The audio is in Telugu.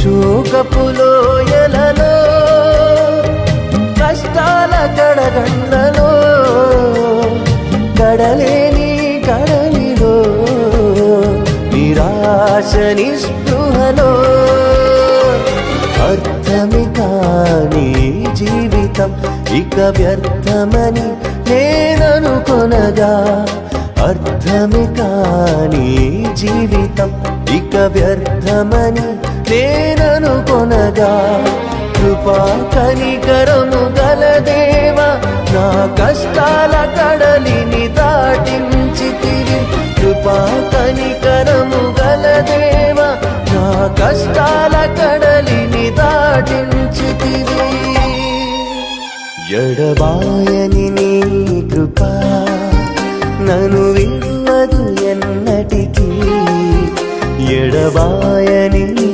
శోకపు కష్టాల కడగండలో కడలేని కడలిలో నిరాశ నిస్పృహలో అర్థమి కాని జీవితం ఇక వ్యర్థమని నేననుకొనగా. అర్థమి కాని జీవితం ఇక వ్యర్థమని నే నేననుకొనగా కృపా కనికరము గలదేవ నా కష్టాల కడలిని దాటించి కృపా కనికరము గలదేవ నా కష్టాల కడలిని దాటించి ఎడబాయని నీ కృపా నను విడువదు ఎన్నటికీ. ఎడబాయని నీ